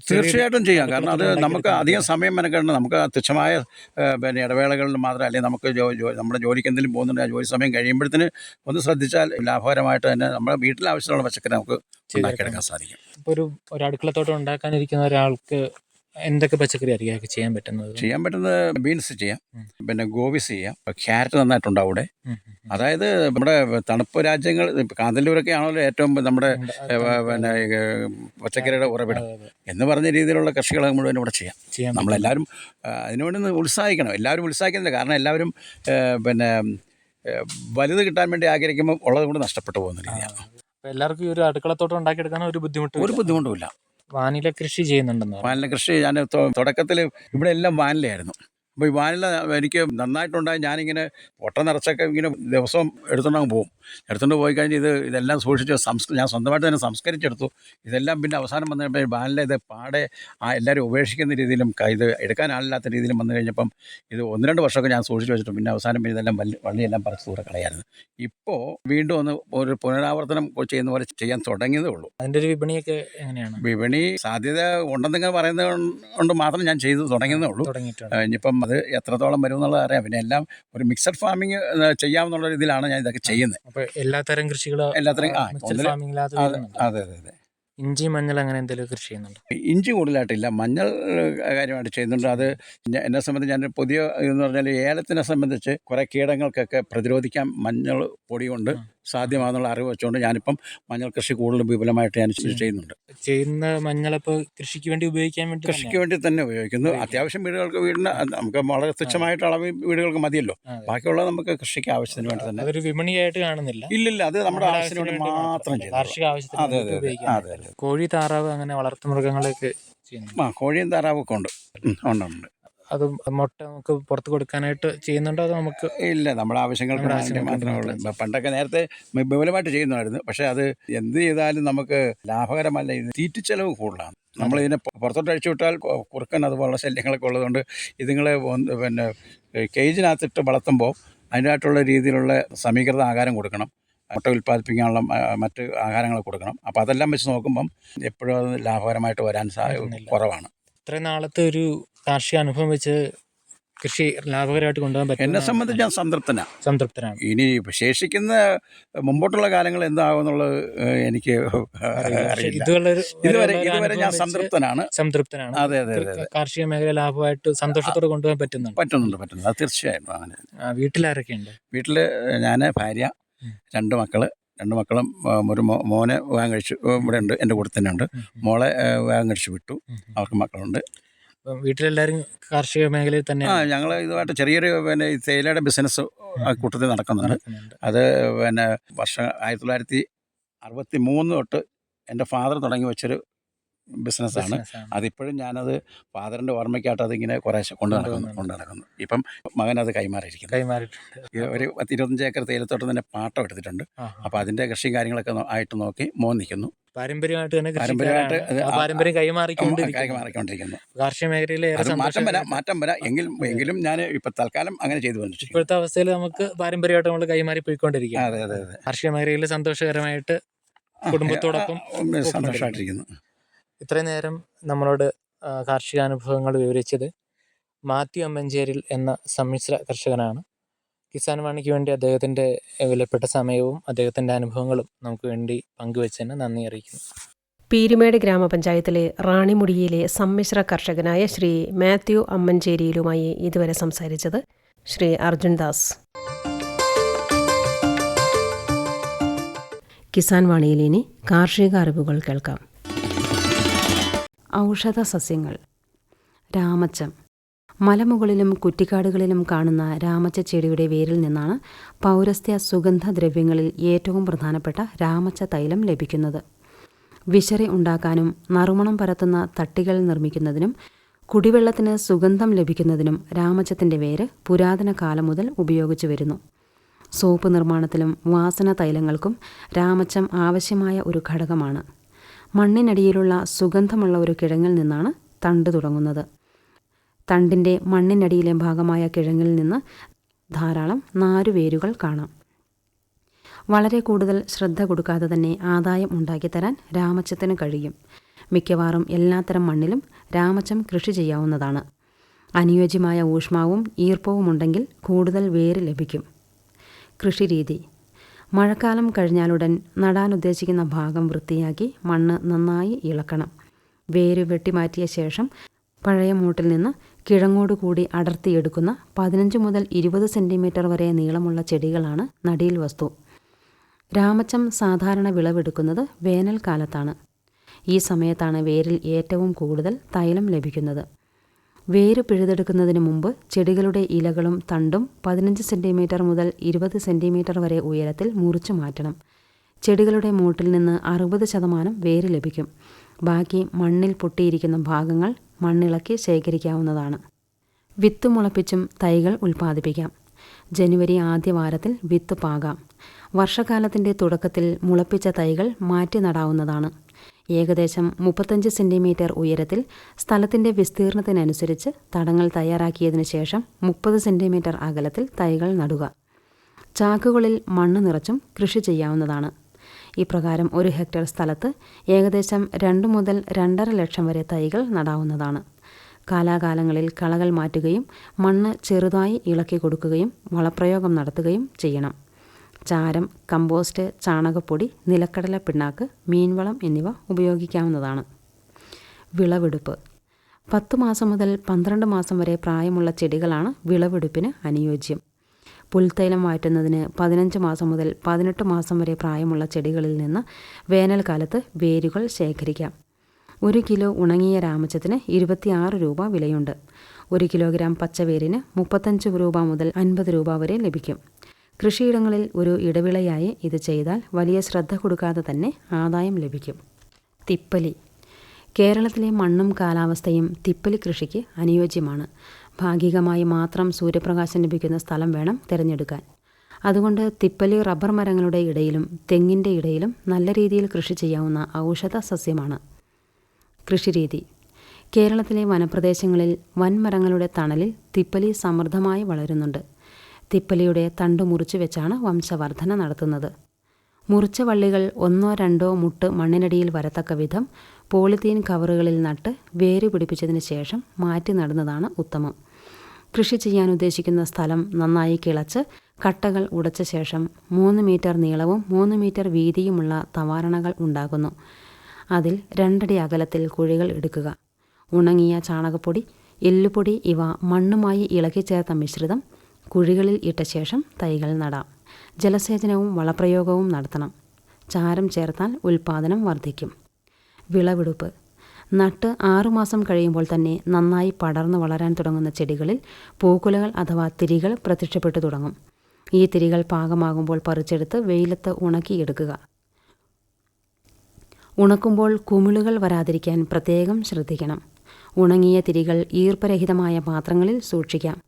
ചെറിയൊരു തീർച്ചയായിട്ടും ചെയ്യാം. കാരണം അത് അടുക്കളത്തോട്ടം നമുക്ക് അധികം സമയം മെനക്കേണ്ട നമുക്ക് ആ തുച്ഛമായ ഏ, പിന്നെ ഇടവേളകളിൽ മാത്രം അല്ലെങ്കിൽ നമുക്ക് ജോ- ജോ- നമ്മുടെ ജോലിക്ക് എന്തെങ്കിലും പോകുന്നുണ്ട് ആ ജോലി സമയം കഴിയുമ്പോഴത്തേന് ഒന്ന് ശ്രദ്ധിച്ചാൽ ലാഭകരമായിട്ട് തന്നെ നമ്മുടെ വീട്ടിൽ ആവശ്യമുള്ള പച്ചക്കറി നമുക്ക് ഉണ്ടാക്കിയെടുക്കാൻ സാധിക്കും. ഇപ്പോൾ ഒരു ഒരു അടുക്കളത്തോട്ടം ഉണ്ടാക്കാനിരിക്കുന്ന ഒരാൾക്ക് എന്തൊക്കെ പച്ചക്കറി ആയിരിക്കും ചെയ്യാൻ പറ്റുന്നത്? ചെയ്യാൻ പറ്റുന്നത് ബീൻസ് ചെയ്യാം പിന്നെ ഗോബീസ് ചെയ്യാം ക്യാരറ്റ് നന്നായിട്ടുണ്ടാവും അവിടെ. അതായത് നമ്മുടെ തണുപ്പ് രാജ്യങ്ങൾ കാന്തല്ലൂരൊക്കെ ആണല്ലോ ഏറ്റവും നമ്മുടെ. പിന്നെ പച്ചക്കറിയുടെ ഉറവിടം. എന്ന് പറഞ്ഞ രീതിയിലുള്ള കൃഷികൾ മുഴുവൻ ഇവിടെ ചെയ്യാം. ചെയ്യാം നമ്മളെല്ലാവരും അതിനുവേണ്ടി ഉത്സാഹിക്കണം. എല്ലാവരും ഉത്സാഹിക്കുന്നില്ല. കാരണം എല്ലാവരും പിന്നെ വലുത് കിട്ടാൻ വേണ്ടി ആഗ്രഹിക്കുമ്പോൾ ഉള്ളത് കൊണ്ട് നഷ്ടപ്പെട്ടു പോകുന്ന രീതിയാണ്. എല്ലാവർക്കും ഈ ഒരു അടുക്കളത്തോട്ടം ഉണ്ടാക്കിയെടുക്കാൻ ഒരു ബുദ്ധിമുട്ട് ഒരു ബുദ്ധിമുട്ടുമില്ല വാനില കൃഷി ചെയ്യുന്നുണ്ടെന്ന്. വാനില കൃഷി ഞാൻ തുടക്കത്തിൽ ഇവിടെ എല്ലാം വാനിലയായിരുന്നു അപ്പോൾ ഈ വാനില എനിക്ക് നന്നായിട്ടുണ്ടായി. ഞാനിങ്ങനെ പൊട്ട നിറച്ചൊക്കെ ഇങ്ങനെ ദിവസവും എടുത്തുകൊണ്ടങ്ങ് പോകും. എടുത്തുകൊണ്ട് പോയി കഴിഞ്ഞ് ഇത് ഇതെല്ലാം സൂക്ഷിച്ച് സംസ് ഞാൻ സ്വന്തമായിട്ട് തന്നെ സംസ്കരിച്ചെടുത്തു. ഇതെല്ലാം പിന്നെ അവസാനം വന്നു കഴിഞ്ഞപ്പോൾ വാനില ഇത് പാടെ ആ എല്ലാവരും ഉപേക്ഷിക്കുന്ന രീതിയിലും ക- ഇത് എടുക്കാനാളില്ലാത്ത രീതിയിലും വന്നു കഴിഞ്ഞപ്പം ഇത് ഒന്ന് രണ്ട് വർഷമൊക്കെ ഞാൻ സൂക്ഷിച്ച് വെച്ചിട്ട് പിന്നെ അവസാനം പിന്നെ ഇതെല്ലാം വള്ളി വള്ളിയെല്ലാം പറിച്ചു ദൂരെ കളയായിരുന്നു. ഇപ്പോൾ വീണ്ടും ഒന്ന് ഒരു പുനരാവർത്തനം ചെയ്യുന്ന പോലെ ചെയ്യാൻ തുടങ്ങിയതേ ഉള്ളൂ. അതിന്റെ ഒരു വിപണിയൊക്കെ എങ്ങനെയാണ്? വിപണി സാധ്യത ഉണ്ടെന്നിങ്ങനെ പറയുന്നത് കൊണ്ട് മാത്രം ഞാൻ ചെയ്ത് തുടങ്ങിയതേ ഉള്ളൂ. തുടങ്ങിയിട്ടുണ്ട്. ഇനിയിപ്പം അത് എത്രത്തോളം വരും എന്നുള്ളത് അറിയാം. പിന്നെ എല്ലാം ഒരു മിക്സഡ് ഫാമിങ് ചെയ്യാമെന്നുള്ള രീതിയിലാണ് ഞാൻ ഇതൊക്കെ ചെയ്യുന്നത്. അപ്പോൾ എല്ലാത്തരം കൃഷികളും എല്ലാത്തരം ആ അതെ അതെ അതെ അതെ. ഇഞ്ചി മഞ്ഞൾ അങ്ങനെ എന്തെങ്കിലും കൃഷി ചെയ്യുന്നുണ്ട്? ഇഞ്ചി കൂടുതലായിട്ടില്ല. മഞ്ഞൾ കാര്യമായിട്ട് ചെയ്യുന്നുണ്ട്. അത് എന്നെ സംബന്ധിച്ച് ഞാൻ പുതിയ എന്ന് പറഞ്ഞാൽ ഏലത്തിനെ സംബന്ധിച്ച് കുറേ കീടങ്ങൾക്കൊക്കെ പ്രതിരോധിക്കാൻ മഞ്ഞൾ പൊടി കൊണ്ട് സാധ്യമാണെന്നുള്ള അറിവ് വെച്ചുകൊണ്ട് ഞാനിപ്പം മഞ്ഞൾ കൃഷി കൂടുതലും വിപുലമായിട്ട് ഞാൻ ചെയ്യുന്നുണ്ട്. ചെയ്യുന്ന മഞ്ഞൾ ഇപ്പോൾ കൃഷിക്ക് വേണ്ടി ഉപയോഗിക്കാൻ വേണ്ടി കൃഷിക്ക് വേണ്ടി തന്നെ ഉപയോഗിക്കുന്നു. അത്യാവശ്യം വീടുകൾക്ക് വീടിന് നമുക്ക് വളരെ തുച്ഛമായിട്ട് അളവ് വീടുകൾക്ക് മതിയല്ലോ. ബാക്കിയുള്ളത് നമുക്ക് കൃഷിക്ക് ആവശ്യത്തിന് വേണ്ടി തന്നെ. അതൊരു വിപണിയായിട്ട് കാണുന്നില്ല. ഇല്ലില്ല അത് നമ്മുടെ ആവശ്യത്തിന് വേണ്ടി മാത്രം കാർഷിക ആവശ്യത്തിന് അതെ അതെ കോഴി താറാവ് അങ്ങനെ വളർത്തുമൃഗങ്ങളൊക്കെ ചെയ്യുന്നു ആ കോഴിയും താറാവൊക്കെ ഉണ്ട്. ഉണ്ടുണ്ട് ഉണ്ട് ഉണ്ട്. അത് മുട്ട നമുക്ക് പുറത്ത് കൊടുക്കാനായിട്ട് ചെയ്യുന്നുണ്ടോ? അത് നമുക്ക് ഇല്ല നമ്മുടെ ആവശ്യങ്ങൾക്ക് മാത്രമേ ഉള്ളൂ. പണ്ടൊക്കെ നേരത്തെ വിപുലമായിട്ട് ചെയ്യുന്നതായിരുന്നു. പക്ഷേ അത് എന്ത് ചെയ്താലും നമുക്ക് ലാഭകരമല്ല. ഇത് തീറ്റിച്ചെലവ് കൂടുതലാണ്. നമ്മൾ ഇതിനെ പുറത്തോട്ട് അഴിച്ചു വിട്ടാൽ കുറുക്കൻ അതുപോലുള്ള ശല്യങ്ങളൊക്കെ ഉള്ളതുകൊണ്ട് ഇതുങ്ങളെ പിന്നെ കേജിനകത്തിട്ട് വളർത്തുമ്പോൾ അതിനായിട്ടുള്ള രീതിയിലുള്ള സമീകൃത ആഹാരം കൊടുക്കണം. മുട്ട ഉൽപ്പാദിപ്പിക്കാനുള്ള മറ്റ് ആഹാരങ്ങൾ കൊടുക്കണം. അപ്പോൾ അതെല്ലാം വെച്ച് നോക്കുമ്പം എപ്പോഴും അത് ലാഭകരമായിട്ട് വരാൻ സാധ്യത കുറവാണ്. ഇത്രയും നാളത്തെ ഒരു കാർഷിക അനുഭവം വെച്ച് കൃഷി ലാഭകരമായിട്ട് കൊണ്ടുപോകാൻ പറ്റും എന്നെ സംബന്ധിച്ച് ഞാൻ സംതൃപ്തനാണ് സംതൃപ്തനാണ് ഇനി ശേഷിക്കുന്ന മുമ്പോട്ടുള്ള കാലങ്ങൾ എന്താകുമെന്നുള്ളത് എനിക്ക് ഇതുവരെ ഇതുവരെ ഞാൻ സംതൃപ്തനാണ്. സംതൃപ്തനാണ്. അതെ അതെ കാർഷിക മേഖല ലാഭമായിട്ട് സന്തോഷത്തോടെ കൊണ്ടുപോകാൻ പറ്റുന്നുണ്ട്. പറ്റുന്നുണ്ട് പറ്റുന്നുണ്ട്. അത് തീർച്ചയായും. അങ്ങനെ. ആ, വീട്ടിലാരൊക്കെയുണ്ട് വീട്ടിൽ ഞാൻ ഭാര്യ രണ്ട് മക്കൾ രണ്ട് മക്കളും ഒരു മോ- മോനെ വിവാഹം കഴിച്ചു ഇവിടെ ഉണ്ട്. എന്റെ കൂടെ തന്നെ ഉണ്ട്. മോളെ വിവാഹം കഴിച്ചു വിട്ടു. അവർക്ക് മക്കളുണ്ട്. വീട്ടിലെല്ലാവരും കാർഷിക മേഖലയിൽ തന്നെ ആ ഞങ്ങൾ ഇതുമായിട്ട് ചെറിയൊരു പിന്നെ ഈ തേയിലയുടെ ബിസിനസ് ആ കൂട്ടത്തിൽ നടക്കുന്നുണ്ട്. നടക്കുന്നുണ്ട്. അത് പിന്നെ വർഷം ആയിരത്തി തൊള്ളായിരത്തി അറുപത്തി മൂന്ന് തൊട്ട് എന്റെ ഫാദർ തുടങ്ങി വെച്ചൊരു ബിസിനസ്സാണ്. അതിപ്പോഴും ഞാനത് ഫാദറിന്റെ ഓർമ്മയ്ക്കായിട്ട് അതിങ്ങനെ കുറേശ്ശെ കൊണ്ടു നടക്കുന്നു കൊണ്ടു നടക്കുന്നു. ഇപ്പം മകൻ അത് കൈമാറിയിരിക്കുന്നു. കൈമാറിയിട്ടുണ്ട്. ഒരു പത്ത് ഇരുപത്തഞ്ച് ഏക്കർ തേയിലത്തോട്ടം തന്നെ പാട്ടം എടുത്തിട്ടുണ്ട്. അപ്പോൾ അതിന്റെ കൃഷിയും കാര്യങ്ങളൊക്കെ ആയിട്ട് നോക്കി മോൻ നിൽക്കുന്നു. പാരമ്പര്യമായിട്ട് തന്നെ പാരമ്പര്യമായിട്ട് പാരമ്പര്യം കൈമാറിക്കൊണ്ടിരിക്കുന്നു. കാർഷിക മേഖലയിൽ മാറ്റം വരാം മാറ്റം വരാം. എങ്കിലും എങ്കിലും ഞാൻ ഇപ്പൊ തൽക്കാലം അങ്ങനെ ചെയ്തു വന്നിരിക്കുന്നു. ഇപ്പോഴത്തെ അവസ്ഥയിൽ നമുക്ക് പാരമ്പര്യമായിട്ട് നമ്മൾ കൈമാറി പോയിക്കൊണ്ടിരിക്കുക അതെ അതെ അതെ. കാർഷിക മേഖലയിൽ സന്തോഷകരമായിട്ട് കുടുംബത്തോടൊപ്പം സന്തോഷമായിട്ടിരിക്കുന്നു. ഇത്രയും നേരം നമ്മളോട് കാർഷികാനുഭവങ്ങൾ വിവരിച്ചത് മാത്യു അമ്മഞ്ചേരിൽ എന്ന സമ്മിശ്ര കർഷകനാണ്. കിസാൻ വാണിക്ക് വേണ്ടി അദ്ദേഹത്തിന്റെ വിലപ്പെട്ട സമയവും അദ്ദേഹത്തിന്റെ അനുഭവങ്ങളും നമുക്ക് വേണ്ടി പങ്കുവെച്ചതിന് നന്ദി അറിയിക്കുന്നു. പീരുമേട് ഗ്രാമപഞ്ചായത്തിലെ റാണിമുടിയിലെ സമ്മിശ്ര കർഷകനായ ശ്രീ മാത്യു അമ്മഞ്ചേരിയിലുമായി ഇതുവരെ സംസാരിച്ചത് ശ്രീ അർജുൻ ദാസ്. കിസാൻ വാണിയിൽ ഇനി കാർഷിക അറിവുകൾ കേൾക്കാം. ഔഷധ സസ്യങ്ങൾ രാമച്ചം. മലമുകളിലും കുറ്റിക്കാടുകളിലും കാണുന്ന രാമച്ച ചെടിയുടെ വേരിൽ നിന്നാണ് പൗരസ്ത്യ സുഗന്ധദ്രവ്യങ്ങളിൽ ഏറ്റവും പ്രധാനപ്പെട്ട രാമച്ച തൈലം ലഭിക്കുന്നത്. വിശറി ഉണ്ടാക്കാനും നറുമണം പരത്തുന്ന തട്ടികൾ നിർമ്മിക്കുന്നതിനും കുടിവെള്ളത്തിന് സുഗന്ധം ലഭിക്കുന്നതിനും രാമച്ചത്തിന്റെ വേര് പുരാതന കാലം മുതൽ ഉപയോഗിച്ചു വരുന്നു. സോപ്പ് നിർമ്മാണത്തിലും വാസന തൈലങ്ങൾക്കും രാമച്ചം ആവശ്യമായ ഒരു ഘടകമാണ്. മണ്ണിനടിയിലുള്ള സുഗന്ധമുള്ള ഒരു കിഴങ്ങിൽ നിന്നാണ് തണ്ട് തുടങ്ങുന്നത്. തണ്ടിന്റെ മണ്ണിനടിയിലെ ഭാഗമായ കിഴങ്ങിൽ നിന്ന് ധാരാളം നാരുവേരുകൾ കാണാം. വളരെ കൂടുതൽ ശ്രദ്ധ കൊടുക്കാതെ തന്നെ ആദായം ഉണ്ടാക്കിത്തരാൻ രാമച്ചത്തിന് കഴിയും. മിക്കവാറും എല്ലാത്തരം മണ്ണിലും രാമച്ചം കൃഷി ചെയ്യാവുന്നതാണ്. അനുയോജ്യമായ ഊഷ്മാവും ഈർപ്പവുമുണ്ടെങ്കിൽ കൂടുതൽ വേര് ലഭിക്കും. കൃഷിരീതി മഴക്കാലം കഴിഞ്ഞാലുടൻ നടാൻ ഉദ്ദേശിക്കുന്ന ഭാഗം വൃത്തിയാക്കി മണ്ണ് നന്നായി ഇളക്കണം. വേര് വെട്ടിമാറ്റിയ ശേഷം പഴയ മൂട്ടിൽ നിന്ന് കിഴങ്ങോട് കൂടി അടർത്തിയെടുക്കുന്ന പതിനഞ്ച് മുതൽ ഇരുപത് സെന്റിമീറ്റർ വരെ നീളമുള്ള ചെടികളാണ് നടിയിൽ വസ്തു. രാമച്ചം സാധാരണ വിളവെടുക്കുന്നത് വേനൽക്കാലത്താണ്. ഈ സമയത്താണ് വേരിൽ ഏറ്റവും കൂടുതൽ തൈലം ലഭിക്കുന്നത്. വേര് പിഴുതെടുക്കുന്നതിന് മുമ്പ് ചെടികളുടെ ഇലകളും തണ്ടും പതിനഞ്ച് സെന്റിമീറ്റർ മുതൽ ഇരുപത് സെന്റിമീറ്റർ വരെ ഉയരത്തിൽ മുറിച്ചു മാറ്റണം. ചെടികളുടെ മൂട്ടിൽ നിന്ന് അറുപത് ശതമാനം വേര് ലഭിക്കും. ബാക്കി മണ്ണിൽ പൊട്ടിയിരിക്കുന്ന ഭാഗങ്ങൾ മണ്ണിളക്കി ശേഖരിക്കാവുന്നതാണ്. വിത്ത് മുളപ്പിച്ചും തൈകൾ ഉൽപ്പാദിപ്പിക്കാം. ജനുവരി ആദ്യ വാരത്തിൽ വിത്ത് പാകാം. വർഷകാലത്തിന്റെ തുടക്കത്തിൽ മുളപ്പിച്ച തൈകൾ മാറ്റി നടാവുന്നതാണ്. ഏകദേശം മുപ്പത്തഞ്ച് സെന്റിമീറ്റർ ഉയരത്തിൽ സ്ഥലത്തിന്റെ വിസ്തീർണത്തിനനുസരിച്ച് തടങ്ങൾ തയ്യാറാക്കിയതിനു ശേഷം മുപ്പത് സെന്റിമീറ്റർ അകലത്തിൽ തൈകൾ നടുക. ചാക്കുകളിൽ മണ്ണ് നിറച്ചും കൃഷി ചെയ്യാവുന്നതാണ്. ഇപ്രകാരം ഒരു ഹെക്ടർ സ്ഥലത്ത് ഏകദേശം രണ്ട് മുതൽ രണ്ടര ലക്ഷം വരെ തൈകൾ നടാവുന്നതാണ്. കാലാകാലങ്ങളിൽ കളകൾ മാറ്റുകയും മണ്ണ് ചെറുതായി ഇളക്കി കൊടുക്കുകയും വളപ്രയോഗം നടത്തുകയും ചെയ്യണം. ചാരം കമ്പോസ്റ്റ് ചാണകപ്പൊടി നിലക്കടല പിണ്ണാക്ക് മീൻവളം എന്നിവ ഉപയോഗിക്കാവുന്നതാണ്. വിളവെടുപ്പ്. പത്ത് മാസം മുതൽ പന്ത്രണ്ട് മാസം വരെ പ്രായമുള്ള ചെടികളാണ് വിളവെടുപ്പിന് അനുയോജ്യം. പുൽത്തൈലം വാറ്റുന്നതിന് പതിനഞ്ച് മാസം മുതൽ പതിനെട്ട് മാസം വരെ പ്രായമുള്ള ചെടികളിൽ നിന്ന് വേനൽക്കാലത്ത് വേരുകൾ ശേഖരിക്കാം. ഒരു കിലോ ഉണങ്ങിയ രാമച്ചത്തിന് ഇരുപത്തിയാറ് രൂപ വിലയുണ്ട്. ഒരു കിലോഗ്രാം പച്ചവേരിന് മുപ്പത്തഞ്ച് രൂപ മുതൽ അൻപത് രൂപ വരെ ലഭിക്കും. കൃഷിയിടങ്ങളിൽ ഒരു ഇടവിളയായി ഇത് ചെയ്താൽ വലിയ ശ്രദ്ധ കൊടുക്കാതെ തന്നെ ആദായം ലഭിക്കും. തിപ്പലി. കേരളത്തിലെ മണ്ണും കാലാവസ്ഥയും തിപ്പലി കൃഷിക്ക് അനുയോജ്യമാണ്. ഭാഗികമായി മാത്രം സൂര്യപ്രകാശം ലഭിക്കുന്ന സ്ഥലം വേണം തിരഞ്ഞെടുക്കാൻ. അതുകൊണ്ട് തിപ്പലി റബ്ബർ മരങ്ങളുടെ ഇടയിലും തെങ്ങിന്റെ ഇടയിലും നല്ല രീതിയിൽ കൃഷി ചെയ്യാവുന്ന ഔഷധ സസ്യമാണ് കൃഷിരീതി. കേരളത്തിലെ വനപ്രദേശങ്ങളിൽ വൻമരങ്ങളുടെ തണലിൽ തിപ്പലി സമൃദ്ധമായി വളരുന്നുണ്ട്. തിപ്പലിയുടെ തണ്ട് മുറിച്ചു വെച്ചാണ് വംശവർധന നടത്തുന്നത്. മുറിച്ച വള്ളികൾ ഒന്നോ രണ്ടോ മുട്ട് മണ്ണിനടിയിൽ വരത്തക്ക വിധം പോളിത്തീൻ കവറുകളിൽ നട്ട് വേര് പിടിപ്പിച്ചതിന് ശേഷം മാറ്റി നടുന്നതാണ് ഉത്തമം. കൃഷി ചെയ്യാൻ ഉദ്ദേശിക്കുന്ന സ്ഥലം നന്നായി കിളച്ച് കട്ടകൾ ഉടച്ച ശേഷം മൂന്ന് മീറ്റർ നീളവും മൂന്ന് മീറ്റർ വീതിയുമുള്ള തവാരണകൾ ഉണ്ടാകുന്നു അതിൽ രണ്ടടി അകലത്തിൽ കുഴികൾ എടുക്കുക. ഉണങ്ങിയ ചാണകപ്പൊടി എല്ലുപൊടി ഇവ മണ്ണുമായി ഇളക്കി ചേർത്ത മിശ്രിതം കുഴികളിൽ ഇട്ട ശേഷം തൈകൾ നടാം. ജലസേചനവും വളപ്രയോഗവും നടത്തണം. ചാരം ചേർത്താൽ ഉൽപ്പാദനം വർദ്ധിക്കും. വിളവെടുപ്പ്. നട്ട് ആറുമാസം കഴിയുമ്പോൾ തന്നെ നന്നായി പടർന്നു വളരാൻ തുടങ്ങുന്ന ചെടികളിൽ പൂക്കുലകൾ അഥവാ തിരികൾ പ്രത്യക്ഷപ്പെട്ടു തുടങ്ങും. ഈ തിരികൾ പാകമാകുമ്പോൾ പറിച്ചെടുത്ത് വെയിലത്ത് ഉണക്കിയെടുക്കുക ഉണക്കുമ്പോൾ കുമിളുകൾ വരാതിരിക്കാൻ പ്രത്യേകം ശ്രദ്ധിക്കണം. ഉണങ്ങിയ തിരികൾ ഈർപ്പരഹിതമായ പാത്രങ്ങളിൽ സൂക്ഷിക്കാം.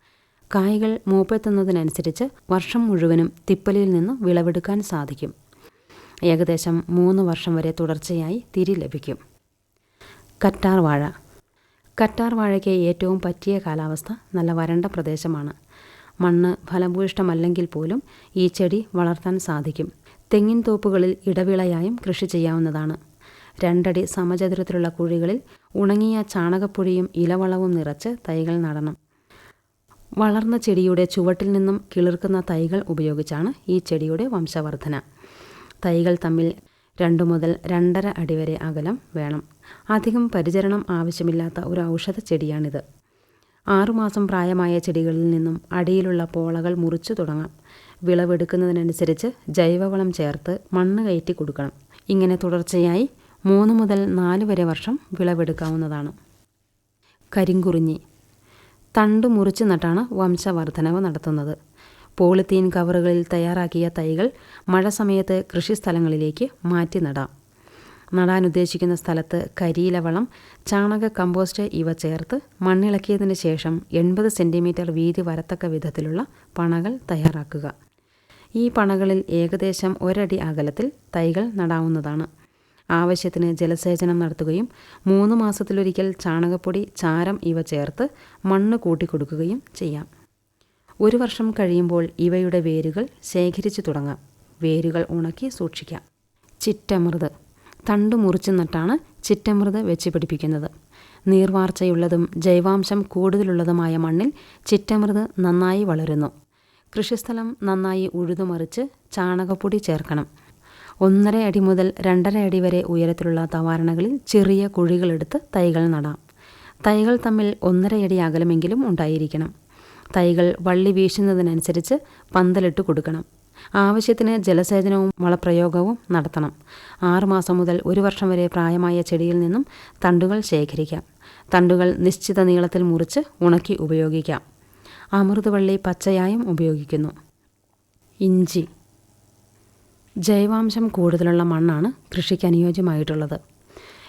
കായ്കൾ മൂപ്പെത്തുന്നതിനനുസരിച്ച് വർഷം മുഴുവനും തിപ്പലിയിൽ നിന്ന് വിളവെടുക്കാൻ സാധിക്കും. ഏകദേശം മൂന്ന് വർഷം വരെ തുടർച്ചയായി തിരി ലഭിക്കും. കറ്റാർ വാഴ കറ്റാർ വാഴയ്ക്ക് ഏറ്റവും പറ്റിയ കാലാവസ്ഥ നല്ല വരണ്ട പ്രദേശമാണ്. മണ്ണ് ഫലഭൂയിഷ്ടമല്ലെങ്കിൽ പോലും ഈ ചെടി വളർത്താൻ സാധിക്കും. തെങ്ങിൻ തോപ്പുകളിൽ ഇടവിളയായും കൃഷി ചെയ്യാവുന്നതാണ്. രണ്ടടി സമചതുരത്തിലുള്ള കുഴികളിൽ ഉണങ്ങിയ ചാണകപ്പൊടിയും ഇലവളവും നിറച്ച് തൈകൾ നടണം. വളർന്ന ചെടിയുടെ ചുവട്ടിൽ നിന്നും കിളിർക്കുന്ന തൈകൾ ഉപയോഗിച്ചാണ് ഈ ചെടിയുടെ വംശവർധന തൈകൾ തമ്മിൽ രണ്ടു മുതൽ രണ്ടര അടി വരെ അകലം വേണം. അധികം പരിചരണം ആവശ്യമില്ലാത്ത ഒരു ഔഷധ ചെടിയാണിത്. ആറുമാസം പ്രായമായ ചെടികളിൽ നിന്നും അടിയിലുള്ള പോളകൾ മുറിച്ചു തുടങ്ങാം. വിളവെടുക്കുന്നതിനനുസരിച്ച് ജൈവവളം ചേർത്ത് മണ്ണ് കയറ്റി കൊടുക്കണം. ഇങ്ങനെ തുടർച്ചയായി മൂന്ന് മുതൽ നാല് വരെ വർഷം വിളവെടുക്കാവുന്നതാണ്. കരിങ്കുറിഞ്ഞി. തണ്ട് മുറിച്ച് നട്ടാണ് വംശവർധനവ് നടത്തുന്നത്. പോളിത്തീൻ കവറുകളിൽ തയ്യാറാക്കിയ തൈകൾ മഴ സമയത്ത് കൃഷിസ്ഥലങ്ങളിലേക്ക് മാറ്റി നടാം. നടാൻ ഉദ്ദേശിക്കുന്ന സ്ഥലത്ത് കരിയിലവളം ചാണക കമ്പോസ്റ്റ് ഇവ ചേർത്ത് മണ്ണിളക്കിയതിന് ശേഷം എൺപത് സെന്റിമീറ്റർ വീതി വരത്തക്ക വിധത്തിലുള്ള പണകൾ തയ്യാറാക്കുക. ഈ പണകളിൽ ഏകദേശം ഒരടി അകലത്തിൽ തൈകൾ നടാവുന്നതാണ്. ആവശ്യത്തിന് ജലസേചനം നടത്തുകയും മൂന്ന് മാസത്തിലൊരിക്കൽ ചാണകപ്പൊടി ചാരം ഇവ ചേർത്ത് മണ്ണ് കൂട്ടിക്കൊടുക്കുകയും ചെയ്യാം. ഒരു വർഷം കഴിയുമ്പോൾ ഇവയുടെ വേരുകൾ ശേഖരിച്ചു തുടങ്ങാം. വേരുകൾ ഉണക്കി സൂക്ഷിക്കാം. ചിറ്റമൃത്. തണ്ട് മുറിച്ചു നട്ടാണ് ചിറ്റമൃത് വെച്ച് പിടിപ്പിക്കുന്നത്. നീർവാർച്ചയുള്ളതും ജൈവാംശം കൂടുതലുള്ളതുമായ മണ്ണിൽ ചിറ്റമൃത് നന്നായി വളരുന്നു. കൃഷിസ്ഥലം നന്നായി ഉഴുതുമറിച്ച് ചാണകപ്പൊടി ചേർക്കണം. ഒന്നര അടി മുതൽ രണ്ടര അടി വരെ ഉയരത്തിലുള്ള തവാരണകളിൽ ചെറിയ കുഴികളെടുത്ത് തൈകൾ നടാം. തൈകൾ തമ്മിൽ ഒന്നരയടി അകലമെങ്കിലും ഉണ്ടായിരിക്കണം. തൈകൾ വള്ളി വീശുന്നതിനനുസരിച്ച് പന്തലിട്ട് കൊടുക്കണം. ആവശ്യത്തിന് ജലസേചനവും വളപ്രയോഗവും നടത്തണം. ആറുമാസം മുതൽ ഒരു വർഷം വരെ പ്രായമായ ചെടിയിൽ നിന്നും തണ്ടുകൾ ശേഖരിക്കാം. തണ്ടുകൾ നിശ്ചിത നീളത്തിൽ മുറിച്ച് ഉണക്കി ഉപയോഗിക്കാം. അമൃതവള്ളി പച്ചയായും ഉപയോഗിക്കുന്നു. ഇഞ്ചി ജൈവാംശം കൂടുതലുള്ള മണ്ണാണ് കൃഷിക്ക് അനുയോജ്യമായിട്ടുള്ളത്.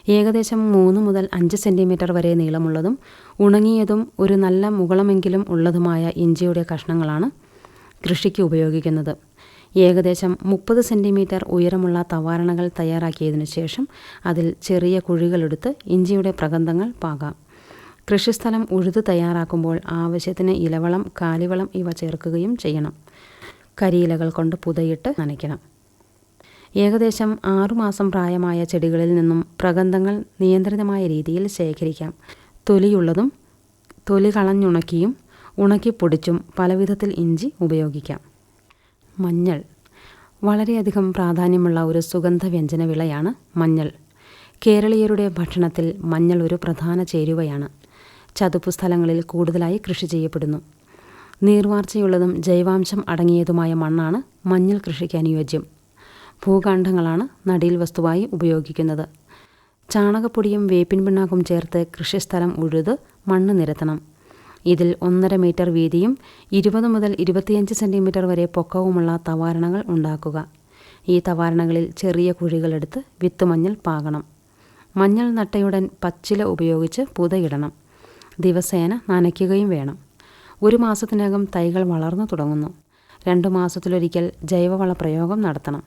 ഏകദേശം മൂന്ന് മുതൽ അഞ്ച് സെന്റിമീറ്റർ വരെ നീളമുള്ളതും ഉണങ്ങിയതും ഒരു നല്ല മുകളമെങ്കിലും ഉള്ളതുമായ ഇഞ്ചിയുടെ കഷ്ണങ്ങളാണ് കൃഷിക്ക് ഉപയോഗിക്കുന്നത്. ഏകദേശം മുപ്പത് സെന്റിമീറ്റർ ഉയരമുള്ള തവാരണകൾ തയ്യാറാക്കിയതിനു ശേഷം അതിൽ ചെറിയ കുഴികളെടുത്ത് ഇഞ്ചിയുടെ പ്രകന്ധങ്ങൾ പാകാം. കൃഷിസ്ഥലം ഉഴുത് തയ്യാറാക്കുമ്പോൾ ആവശ്യത്തിന് ഇലവളം കാലിവളം ഇവ ചേർക്കുകയും ചെയ്യണം. കരിയിലകൾ കൊണ്ട് പുതയിട്ട് നനയ്ക്കണം. ഏകദേശം ആറുമാസം പ്രായമായ ചെടികളിൽ നിന്നും പ്രഗന്ധങ്ങൾ നിയന്ത്രിതമായ രീതിയിൽ ശേഖരിക്കാം. തൊലിയുള്ളതും തൊലി കളഞ്ഞുണക്കിയും ഉണക്കി പൊടിച്ചും പലവിധത്തിൽ ഇഞ്ചി ഉപയോഗിക്കാം. മഞ്ഞൾ. വളരെയധികം പ്രാധാന്യമുള്ള ഒരു സുഗന്ധ വ്യഞ്ജന വിളയാണ് മഞ്ഞൾ. കേരളീയരുടെ ഭക്ഷണത്തിൽ മഞ്ഞൾ ഒരു പ്രധാന ചേരുവയാണ്. ചതുപ്പ് സ്ഥലങ്ങളിൽ കൂടുതലായി കൃഷി ചെയ്യപ്പെടുന്നു. നീർവാർച്ചയുള്ളതും ജൈവാംശം അടങ്ങിയതുമായ മണ്ണാണ് മഞ്ഞൾ കൃഷിക്ക് അനുയോജ്യം. ഭൂകാണ്ഡങ്ങളാണ് നടിയിൽ വസ്തുവായി ഉപയോഗിക്കുന്നത്. ചാണകപ്പൊടിയും വേപ്പിൻ പിണ്ണാക്കും ചേർത്ത് കൃഷിസ്ഥലം ഉഴുത് മണ്ണ് നിരത്തണം. ഇതിൽ ഒന്നര മീറ്റർ വീതിയും ഇരുപത് മുതൽ ഇരുപത്തിയഞ്ച് സെന്റിമീറ്റർ വരെ പൊക്കവുമുള്ള തവാരണകൾ ഉണ്ടാക്കുക. ഈ തവാരണകളിൽ ചെറിയ കുഴികളെടുത്ത് വിത്ത് മഞ്ഞൾ പാകണം. മഞ്ഞൾ നട്ടയുടൻ പച്ചില ഉപയോഗിച്ച് പുതയിടണം ദിവസേന നനയ്ക്കുകയും വേണം. ഒരു മാസത്തിനകം തൈകൾ വളർന്നു തുടങ്ങുന്നു. രണ്ടു മാസത്തിലൊരിക്കൽ ജൈവവള പ്രയോഗം നടത്തണം.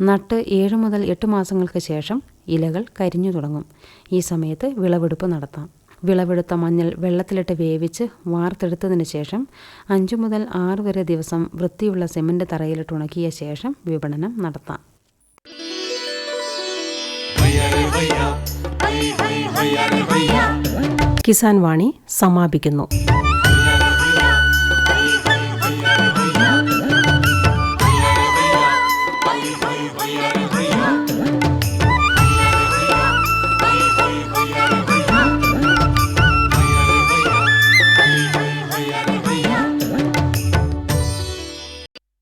നട്ട് ഏഴ് മുതൽ എട്ട് മാസങ്ങൾക്ക് ശേഷം ഇലകൾ കരിഞ്ഞു തുടങ്ങും. ഈ സമയത്ത് വിളവെടുപ്പ് നടത്താം. വിളവെടുത്ത മഞ്ഞൾ വെള്ളത്തിലിട്ട് വേവിച്ച് വാർത്തെടുത്തതിന് ശേഷം അഞ്ചു മുതൽ ആറ് വരെ ദിവസം വൃത്തിയുള്ള സിമന്റ് തറയിലിട്ട് ഉണക്കിയ ശേഷം വിപണനം നടത്താം. കിസാൻ വാണി സമാപിക്കുന്നു.